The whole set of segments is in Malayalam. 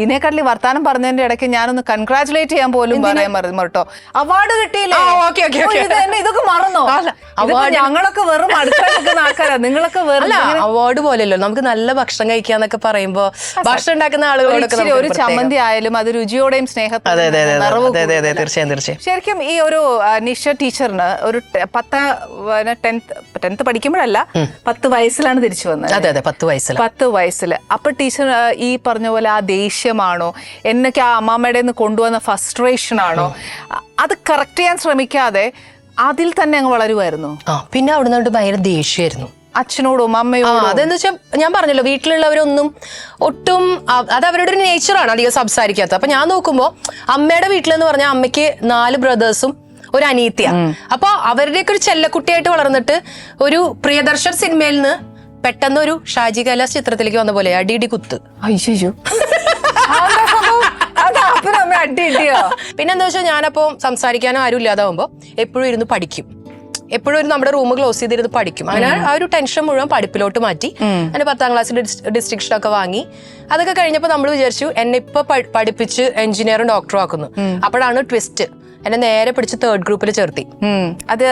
ഇതിനെക്കാട്ടിൽ വർത്താനം പറഞ്ഞതിന്റെ ഇടയ്ക്ക് ഞാനൊന്ന് കൺഗ്രാചുലേറ്റ് ചെയ്യാൻ പോലും പറയാൻ മറന്നു. കേട്ടോ അവാർഡ് കിട്ടിയില്ലേ. ഇതൊക്കെ മറന്നോ? അവാർഡ് ഞങ്ങളൊക്കെ വെറും ആൾക്കാരാ. നിങ്ങളൊക്കെ വെറും അവാർഡ് പോലെയല്ലോ. നമുക്ക് നല്ല ഭക്ഷണം കഴിക്കാന്നൊക്കെ പറയുമ്പോ ഭക്ഷണം ഉണ്ടാക്കുന്ന ആളുകളോടൊക്കെ ഇച്ചിരി ഒരു ചമ്മന്തി ആയാലും അത് രുചിയോടെയും സ്നേഹത്തോടെയും. തീർച്ചയായും തീർച്ചയായും. ശരിക്കും ഈ ഒരു നിഷ ടീച്ചറിന് ഒരു പത്ത് ടെൻത്ത് ടെൻത്ത് പഠിക്കുമ്പോഴല്ല പത്ത് വയസ്സിലാണ് തിരിച്ചു വന്നത്. അതെ അതെ പത്ത് വയസ്സിൽ പത്ത് വയസ്സിൽ അപ്പൊ ടീച്ചർ ഈ പറഞ്ഞ പോലെ ആ ദേഷ്യമാണോ എന്നൊക്കെ ആ അമ്മാമ്മയുടെ നിന്ന് കൊണ്ടുവന്ന ഫ്രസ്ട്രേഷൻ ആണോ? അത് കറക്റ്റ് ചെയ്യാൻ ശ്രമിക്കാതെ അതിൽ തന്നെ അങ്ങ് വളരുമായിരുന്നു. ആ പിന്നെ അവിടെ നിന്നോട്ട് ഭയങ്കര ദേഷ്യമായിരുന്നു. അച്ഛനോടും അമ്മയോടും. അതെന്ന് വെച്ചാൽ ഞാൻ പറഞ്ഞല്ലോ വീട്ടിലുള്ളവരൊന്നും ഒട്ടും അത് അവരുടെ ഒരു നേച്ചറാണ് അധികം സംസാരിക്കാത്തത്. അപ്പൊ ഞാൻ നോക്കുമ്പോ അമ്മയുടെ വീട്ടിലെന്ന് പറഞ്ഞാൽ അമ്മയ്ക്ക് നാല് ബ്രദേഴ്സും ഒരു അനീത്തിയ അപ്പൊ അവരുടെയൊക്കെ ഒരു ചെല്ലക്കുട്ടിയായിട്ട് വളർന്നിട്ട് ഒരു പ്രിയദർശൻ സിനിമയിൽ നിന്ന് പെട്ടെന്ന് ഒരു ഷാജി കൈലാസ് ചിത്രത്തിലേക്ക് വന്ന പോലെ അടിയിടി കുത്ത്. അയ്യോ. അടി പിന്നെന്താ വെച്ചാൽ ഞാനപ്പോ സംസാരിക്കാനും ആരും ഇല്ലാതാവുമ്പോ എപ്പോഴും ഇരുന്ന് പഠിക്കും. എപ്പോഴും നമ്മുടെ റൂം ക്ലോസ് ചെയ്തിരുന്ന് പഠിക്കും. അങ്ങനെ ആ ഒരു ടെൻഷൻ മുഴുവൻ പഠിപ്പിലോട്ട് മാറ്റി. അങ്ങനെ പത്താം ക്ലാസ്സിൽ ഡിസ്ട്രിക്ഷൻ ഒക്കെ വാങ്ങി. അതൊക്കെ കഴിഞ്ഞപ്പോൾ നമ്മൾ വിചാരിച്ചു എന്നെ ഇപ്പൊ പഠിപ്പിച്ച് എഞ്ചിനീയറും ഡോക്ടറും ആക്കുന്നു. അപ്പോഴാണ് ട്വിസ്റ്റ്. എന്നെ നേരെ പിടിച്ച് തേർഡ് ഗ്രൂപ്പിൽ ചേർത്തി. അത്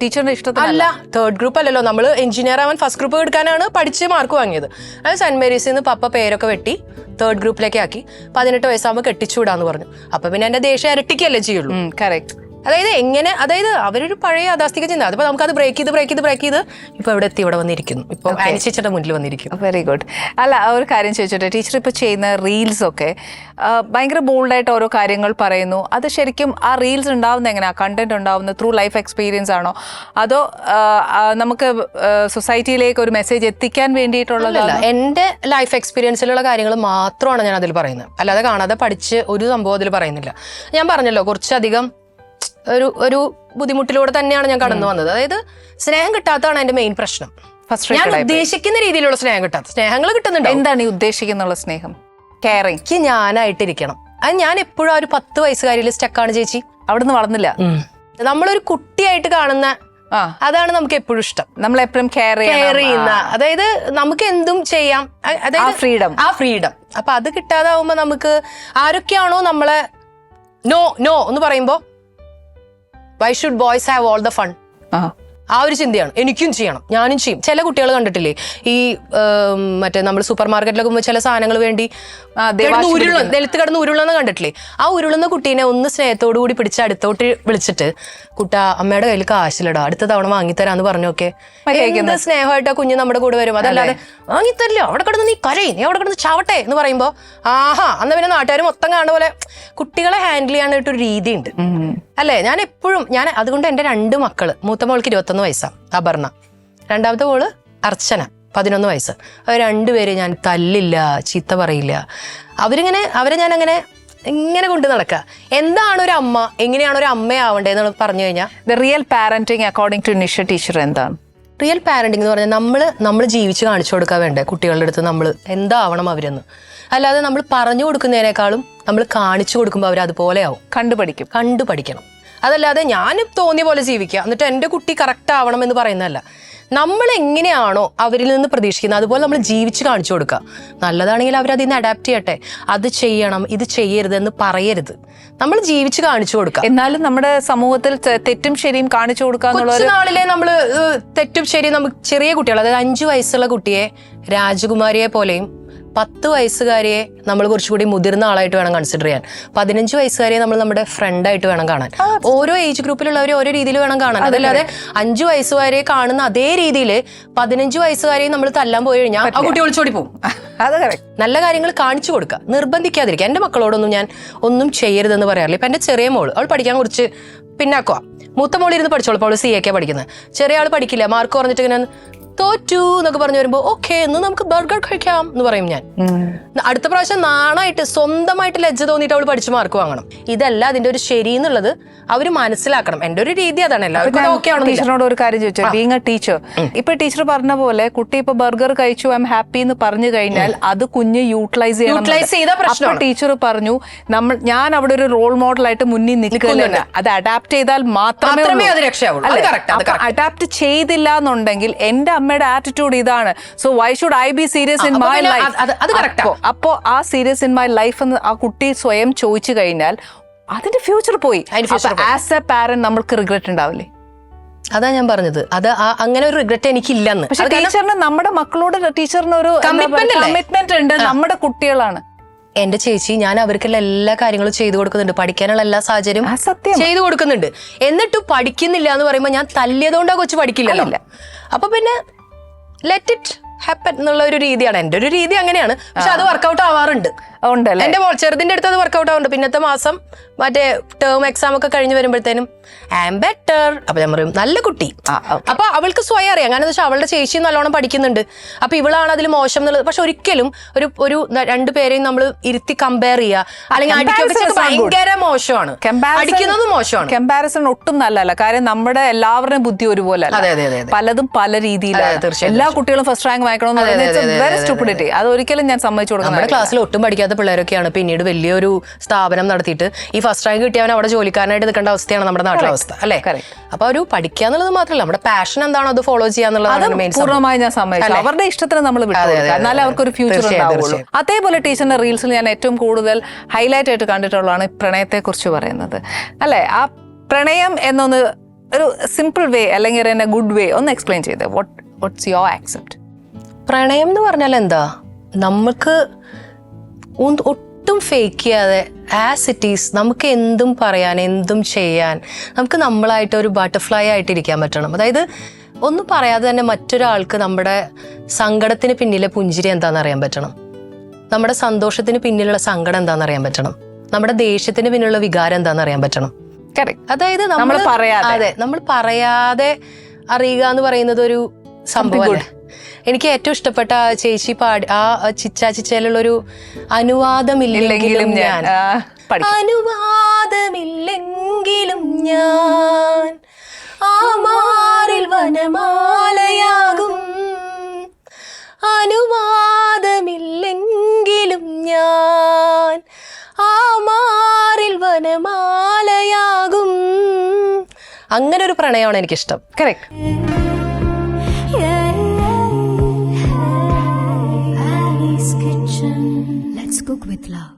ടീച്ചറിന്റെ ഇഷ്ടത്തിനല്ല. തേർഡ് ഗ്രൂപ്പ് അല്ലല്ലോ. നമ്മൾ എഞ്ചിനീയർ ആവാൻ ഫസ്റ്റ് ഗ്രൂപ്പ് എടുക്കാനാണ് പഠിച്ച് മാർക്ക് വാങ്ങിയത്. അത് സെന്റ് മേരീസിൽ നിന്ന് പപ്പ പേരൊക്കെ വെട്ടി തേർഡ് ഗ്രൂപ്പിലേക്ക് ആക്കി. പതിനെട്ട് വയസ്സാകുമ്പോൾ കെട്ടിച്ചുവിടാന്ന് പറഞ്ഞു. അപ്പൊ പിന്നെ എന്റെ ദേഷ്യം ഇരട്ടിക്കല്ലേ ചെയ്യുള്ളൂ. കറക്റ്റ് അതായത് എങ്ങനെ അതായത് അവരൊരു പഴയ യാഥാസ്ഥിക ചിന്ത. അതിപ്പോ നമുക്ക് അത് ബ്രേക്ക് ചെയ്ത് ബ്രേക്ക് ചെയ്ത് ബ്രേക്ക് ചെയ്ത് ഇപ്പൊ ഇവിടെ എത്തി ഇവിടെ വന്നിരിക്കുന്നു. ഇപ്പൊ ആനിച്ചേച്ചിയുടെ മുന്നിൽ വന്നിരിക്കുന്നു. വെരി ഗുഡ് അല്ല ഒരു കാര്യം ചോദിച്ചോട്ടെ. ടീച്ചർ ഇപ്പോൾ ചെയ്യുന്ന റീൽസ് ഒക്കെ ഭയങ്കര ബോൾഡായിട്ട് ഓരോ കാര്യങ്ങൾ പറയുന്നു. അത് ശരിക്കും ആ റീൽസ് ഉണ്ടാവുന്ന എങ്ങനെയാ? കണ്ടന്റ് ഉണ്ടാവുന്നത് ത്രൂ ലൈഫ് എക്സ്പീരിയൻസ് ആണോ? അതോ നമുക്ക് സൊസൈറ്റിയിലേക്ക് ഒരു മെസ്സേജ് എത്തിക്കാൻ വേണ്ടിയിട്ടുള്ളതല്ല എന്റെ എന്റെ ലൈഫ് എക്സ്പീരിയൻസിലുള്ള കാര്യങ്ങൾ മാത്രമാണ് ഞാൻ അതിൽ പറയുന്നത്. അല്ലാതെ കാണാതെ പഠിച്ച് ഒരു സംഭവം അതിൽ പറയുന്നില്ല. ഞാൻ പറഞ്ഞല്ലോ കുറച്ചധികം ഒരു ഒരു ബുദ്ധിമുട്ടിലൂടെ തന്നെയാണ് ഞാൻ കടന്നു വന്നത്. അതായത് സ്നേഹം കിട്ടാത്തതാണ് എന്റെ മെയിൻ പ്രശ്നം. ഞാൻ ഉദ്ദേശിക്കുന്ന രീതിയിലുള്ള സ്നേഹം കിട്ടാത്ത സ്നേഹങ്ങൾ കിട്ടുന്നുണ്ട്? എന്താണ് ഈ ഉദ്ദേശിക്കുന്നുള്ള സ്നേഹം? കെയറിങ് ഞാനായിട്ടിരിക്കണം. അത് ഞാൻ എപ്പോഴും ആ ഒരു പത്ത് വയസ്സുകാരിയിൽ സ്റ്റക്കാണ് ചേച്ചി. അവിടുന്ന് വളർന്നില്ല. നമ്മളൊരു കുട്ടിയായിട്ട് കാണുന്ന അതാണ് നമുക്ക് എപ്പോഴും ഇഷ്ടം. നമ്മൾ എപ്പോഴും കെയർ കെയർ ചെയ്യുന്ന അതായത് നമുക്ക് എന്തും ചെയ്യാം. അതായത് ഫ്രീഡം ആ ഫ്രീഡം അപ്പൊ അത് കിട്ടാതാവുമ്പോ നമുക്ക് ആരൊക്കെയാണോ നമ്മളെ നോ നോ എന്ന് പറയുമ്പോ Why should boys have all the fun? Uh-huh. ആ ഒരു ചിന്തയാണ്. എനിക്കും ചെയ്യണം. ഞാനും ചെയ്യും. ചില കുട്ടികൾ കണ്ടിട്ടില്ലേ? ഈ മറ്റേ നമ്മൾ സൂപ്പർ മാർക്കറ്റിലൊക്കെ പോകുമ്പോൾ ചില സാധനങ്ങൾ വേണ്ടി ഉരുള. നിലത്ത് കിടന്ന് ഉരുളുന്ന കണ്ടിട്ടില്ലേ? ആ ഉരുളുന്ന കുട്ടീനെ ഒന്ന് സ്നേഹത്തോടു കൂടി പിടിച്ച് അടുത്തോട്ട് വിളിച്ചിട്ട് കുട്ട അമ്മയുടെ കയ്യിൽ കാശിലിടാ അടുത്ത തവണ വാങ്ങിത്തരാന്ന് പറഞ്ഞോക്കെ. സ്നേഹമായിട്ട് ആ കുഞ്ഞ് നമ്മുടെ കൂടെ വരും. അതല്ലാതെ വാങ്ങിത്തരില്ല. അവിടെ കിടന്ന് നീ കരയി. നീ അവിടെ കിടന്ന് ചാവട്ടെ എന്ന് പറയുമ്പോ ആഹാ. അന്ന് പിന്നെ നാട്ടുകാർ മൊത്തം കാണുന്ന പോലെ കുട്ടികളെ ഹാൻഡിൽ ചെയ്യാനായിട്ടൊരു രീതിയുണ്ട്. അല്ലേ? ഞാൻ എപ്പോഴും ഞാൻ അതുകൊണ്ട് എന്റെ രണ്ട് മക്കൾ മൂത്ത മോൾക്ക് ഇരുപത്തൊന്ന് വയസ്സാ. അപർണ. രണ്ടാമത്തെ മോൾ അർച്ചന പതിനൊന്ന് വയസ്സ്. അവർ രണ്ടുപേരെ ഞാൻ തല്ലില്ല ചീത്ത പറയില്ല. അവരിങ്ങനെ അവരെ ഞാൻ അങ്ങനെ ഇങ്ങനെ കൊണ്ട് നടക്കുക എന്താണ് ഒരു അമ്മ എങ്ങനെയാണ് ഒരു അമ്മയാവണ്ടേന്ന് പറഞ്ഞു കഴിഞ്ഞാൽ the real parenting according to Nisha teacher എന്താണ്? റിയൽ പാരന്റിംഗ് എന്ന് പറഞ്ഞാൽ നമ്മൾ നമ്മൾ ജീവിച്ച് കാണിച്ചു കൊടുക്കാൻ വേണ്ടേ? കുട്ടികളുടെ അടുത്ത് നമ്മൾ എന്താവണം അവരെന്ന്? അല്ലാതെ നമ്മൾ പറഞ്ഞു കൊടുക്കുന്നതിനേക്കാളും നമ്മൾ കാണിച്ചു കൊടുക്കുമ്പോൾ അവർ അതുപോലെയാവും കണ്ടുപഠിക്കും. കണ്ടു പഠിക്കണം അതല്ലാതെ ഞാൻ തോന്നിയ പോലെ ജീവിക്കുക. എന്നിട്ട് എന്റെ കുട്ടി കറക്റ്റ് ആവണം എന്ന് പറയുന്നതല്ല. നമ്മൾ എങ്ങനെയാണോ അവരിൽ നിന്ന് പ്രതീക്ഷിക്കുന്നത്. അതുപോലെ നമ്മൾ ജീവിച്ച് കാണിച്ചു കൊടുക്കുക. നല്ലതാണെങ്കിൽ അവരതിൽ നിന്ന് അഡാപ്റ്റ് ചെയ്യട്ടെ. അത് ചെയ്യണം ഇത് ചെയ്യരുത് എന്ന് പറയരുത്. നമ്മൾ ജീവിച്ച് കാണിച്ചു കൊടുക്കുക. എന്നാലും നമ്മുടെ സമൂഹത്തിൽ തെറ്റും ശരിയും കാണിച്ചു കൊടുക്കുക നാളിലെ നമ്മൾ തെറ്റും ശരിയും നമുക്ക് ചെറിയ കുട്ടികൾ അതായത് അഞ്ചു വയസ്സുള്ള കുട്ടിയെ രാജകുമാരിയെ പോലെയും പത്ത് വയസ്സുകാരിയെ നമ്മൾ കുറച്ചുകൂടി മുതിർന്ന ആളായിട്ട് വേണം കൺസിഡർ ചെയ്യാൻ. പതിനഞ്ച് വയസ്സുകാരിയെ നമ്മൾ നമ്മുടെ ഫ്രണ്ട് ആയിട്ട് വേണം കാണാൻ. ഓരോ ഏജ് ഗ്രൂപ്പിലുള്ളവരെ ഓരോ രീതിയിൽ വേണം കാണാൻ. അതല്ലാതെ അഞ്ചു വയസ്സുകാരെ കാണുന്ന അതേ രീതിയിൽ പതിനഞ്ച് വയസ്സുകാരെയും നമ്മൾ തല്ലാൻ പോയി കഴിഞ്ഞാൽ ആ കുട്ടി ഒളിച്ചോടി പോകും അത് നല്ല കാര്യങ്ങൾ കാണിച്ചു കൊടുക്കുക. നിർബന്ധിക്കാതിരിക്കുക. എന്റെ മക്കളോടൊന്നും ഞാൻ ഒന്നും ചെയ്യരുതെന്ന് പറയാറില്ല. ഇപ്പം എന്റെ ചെറിയ മോൾ അവൾ പഠിക്കാൻ കുറിച്ച് പിന്നാക്കുക മൂത്ത മോളിരുന്ന് പഠിച്ചോളൂ. പഠിച്ചോളൂ അവൾ സി എ കെ പഠിക്കുന്നത്. ചെറിയ ആൾ പഠിക്കില്ല. മാർക്ക് കുറഞ്ഞിട്ട് ഇങ്ങനെ തോറ്റു എന്നൊക്കെ പറഞ്ഞു വരുമ്പോൾ ഓക്കെ എന്ന് നമുക്ക് ബർഗർ കഴിക്കാം എന്ന് പറയും ഞാൻ. അടുത്ത പ്രാവശ്യം നാണായിട്ട് സ്വന്തമായിട്ട് ലജ്ജ തോന്നിയിട്ട് അവൾ പഠിച്ചു മാർക്ക് വാങ്ങണം. ഇതല്ല അതിന്റെ ഒരു ശരി എന്നുള്ളത് അവർ മനസ്സിലാക്കണം. എന്റെ ഒരു രീതി അതാണ്. എല്ലാവർക്കും ടീച്ചറിനോട് ഒരു കാര്യം ചോദിച്ചു. ബീങ് എ ടീച്ചർ ഇപ്പൊ ടീച്ചർ പറഞ്ഞ പോലെ കുട്ടി ഇപ്പൊ ബർഗർ കഴിച്ചു ഐ എം ഹാപ്പി എന്ന് പറഞ്ഞു കഴിഞ്ഞാൽ അത് കുഞ്ഞ് യൂട്ടിലൈസ് ചെയ്യണം ടീച്ചർ പറഞ്ഞു നമ്മൾ ഞാൻ അവിടെ ഒരു റോൾ മോഡൽ ആയിട്ട് മുന്നിൽ നിൽക്കുന്നില്ല. അത് അഡാപ്റ്റ് ചെയ്താൽ മാത്രമേ അത് രക്ഷയാവുള്ളൂ. അഡാപ്റ്റ് ചെയ്തില്ല എന്നുണ്ടെങ്കിൽ എന്റെ അമ്മയുടെ ആറ്റിറ്റ്യൂഡ് ഇതാണ്. So why should I be serious in my life. അപ്പോ ആ സീരിയസ് ഇൻ മൈ ലൈഫ് എന്ന് ആ കുട്ടി സ്വയം ചോദിച്ചു കഴിഞ്ഞാൽ അതിന്റെ ഫ്യൂച്ചർ പോയി. ആസ് എ പാരന്റ് നമ്മൾക്ക് റിഗ്രറ്റ് ഉണ്ടാവില്ലേ? അതാ ഞാൻ പറഞ്ഞത്. അത് അങ്ങനെ ഒരു റിഗ്രറ്റ് എനിക്കില്ലെന്ന്. പക്ഷെ ടീച്ചറിന് നമ്മുടെ മക്കളോട് ടീച്ചറിന് ഒരു? കമ്മിറ്റ്മെന്റ് ഉണ്ട്. നമ്മുടെ കുട്ടികളാണ്. എന്റെ ചേച്ചി ഞാൻ അവർക്കുള്ള എല്ലാ കാര്യങ്ങളും ചെയ്തു കൊടുക്കുന്നുണ്ട്. പഠിക്കാനുള്ള എല്ലാ സാഹചര്യം ചെയ്തു കൊടുക്കുന്നുണ്ട്. എന്നിട്ടും പഠിക്കുന്നില്ല എന്ന് പറയുമ്പോൾ ഞാൻ തല്ലിയതുകൊണ്ട് ആ കൊച്ചു പഠിക്കില്ലല്ലോ. അപ്പൊ പിന്നെ ലെറ്റ് ഇറ്റ് ഹാപ്പൻ എന്നുള്ള ഒരു രീതിയാണ്. എന്റെ ഒരു രീതി അങ്ങനെയാണ്. പക്ഷെ അത് വർക്കൗട്ട് ആവാറുണ്ട്. ഉണ്ടല്ലേ? എന്റെ മോൾ ചെറുതിന്റെ അടുത്ത് അത് വർക്കൗട്ട് ആവുന്നുണ്ട്. പിന്നത്തെ മാസം മറ്റേ ടേം എക്സാം ഒക്കെ കഴിഞ്ഞു വരുമ്പോഴത്തേനും ഐ ആം ബെറ്റർ അപ്പൊ ഞാൻ പറയും നല്ല കുട്ടി. അപ്പൊ അവൾക്ക് സ്വയം അറിയാം. കാരണം വെച്ചാൽ അവളുടെ ചേച്ചി നല്ലോണം പഠിക്കുന്നുണ്ട്. അപ്പൊ ഇവളാണ് അതിൽ മോശം എന്നുള്ളത്. പക്ഷെ ഒരിക്കലും ഒരു ഒരു രണ്ടു പേരെയും നമ്മൾ ഇരുത്തി കമ്പയർ ചെയ്യുക. അല്ലെങ്കിൽ. ഭയങ്കര മോശമാണ്. അടിക്കുന്നത് മോശമാണ്. കമ്പാരിസൺ ഒട്ടും നല്ലതല്ല. കാര്യം നമ്മുടെ എല്ലാവരുടെയും ബുദ്ധി ഒരുപോലെ. പലതും പല രീതിയിലാണ്. എല്ലാ കുട്ടികളും ഫസ്റ്റ് റാങ്ക് അതെ, വെരി അതെ, സ്റ്റുപ്പിഡിറ്റി അത് ഒരിക്കലും ഞാൻ സമ്മതിച്ചു കൊടുക്കാം നമ്മുടെ ക്ലാസ്സിൽ ഒട്ടും പഠിക്കാത്ത പിള്ളേരൊക്കെയാണ് പിന്നീട് വലിയൊരു സ്ഥാപനം നടത്തിയിട്ട് ഈ ഫസ്റ്റ് റാങ്ക് കിട്ടിയവൻ അവിടെ ജോലിക്കാരനായിട്ട് നിൽക്കേണ്ട അവസ്ഥയാണ് നമ്മുടെ നാട്ടിലെ അവസ്ഥ അല്ലേ. അപ്പൊ ഒരു പഠിക്കുക എന്നുള്ളത് മാത്രമല്ല നമ്മുടെ പാഷൻ എന്താണോ അത് ഫോളോ ചെയ്യാന്നുള്ളതാണ് പൂർണമായി ഞാൻ സമ്മതിച്ചു. അവരുടെ ഇഷ്ടത്തിന് നമ്മൾ എന്നാലേ അവർക്ക് ഒരു ഫ്യൂച്ചർ ഉണ്ടാവുള്ളൂ. അതേപോലെ ടീച്ചറിന്റെ റീൽസിൽ ഞാൻ ഏറ്റവും കൂടുതൽ ഹൈലൈറ്റ് ആയിട്ട് കണ്ടിട്ടുള്ളതാണ് പ്രണയത്തെ കുറിച്ച് പറയുന്നത്. അല്ലെ? ആ പ്രണയം എന്നൊന്ന് ഒരു സിമ്പിൾ വേ അല്ലെങ്കിൽ ഗുഡ് വേ ഒന്ന് എക്സ്പ്ലെയിൻ ചെയ്ത്. വാട്ട് വാട്ട്സ് യുവർ ആക്സെപ്റ്റ് പ്രണയം എന്ന് പറഞ്ഞാൽ എന്താ? നമുക്ക് ഒട്ടും ഫേക്ക് ചെയ്യാതെ ആസ് ഇറ്റ് ഈസ് നമുക്ക് എന്തും പറയാൻ എന്തും ചെയ്യാൻ നമുക്ക് നമ്മളായിട്ട് ഒരു ബട്ടർഫ്ലൈ ആയിട്ട് ഇരിക്കാൻ പറ്റണം. അതായത് ഒന്നും പറയാതെ തന്നെ മറ്റൊരാൾക്ക് നമ്മുടെ സങ്കടത്തിന് പിന്നിലെ പുഞ്ചിരി എന്താണെന്ന് അറിയാൻ പറ്റണം. നമ്മുടെ സന്തോഷത്തിന് പിന്നിലുള്ള സങ്കടം എന്താണെന്ന് അറിയാൻ പറ്റണം. നമ്മുടെ ദേഷ്യത്തിന് പിന്നിലുള്ള വികാരം എന്താണെന്ന് അറിയാൻ പറ്റണം. അതായത് നമ്മൾ പറയാതെ. അതെ നമ്മൾ പറയാതെ അറിയുക എന്ന് പറയുന്നത് ഒരു സംഭവം എനിക്ക് ഏറ്റവും ഇഷ്ടപ്പെട്ട ആ ചേച്ചി പാടി ആ ചിച്ചാ ചിച്ചയിലുള്ളൊരു അനുവാദമില്ലെങ്കിലും ഞാൻ അനുവാദമില്ലെങ്കിലും ഞാൻ ആ മാറിൽ വനമാലയാകും. അനുവാദമില്ലെങ്കിലും ഞാൻ ആ മാറിൽ വനമാലയാകും. അങ്ങനെ ഒരു പ്രണയമാണ് എനിക്കിഷ്ടം. Correct cook with love.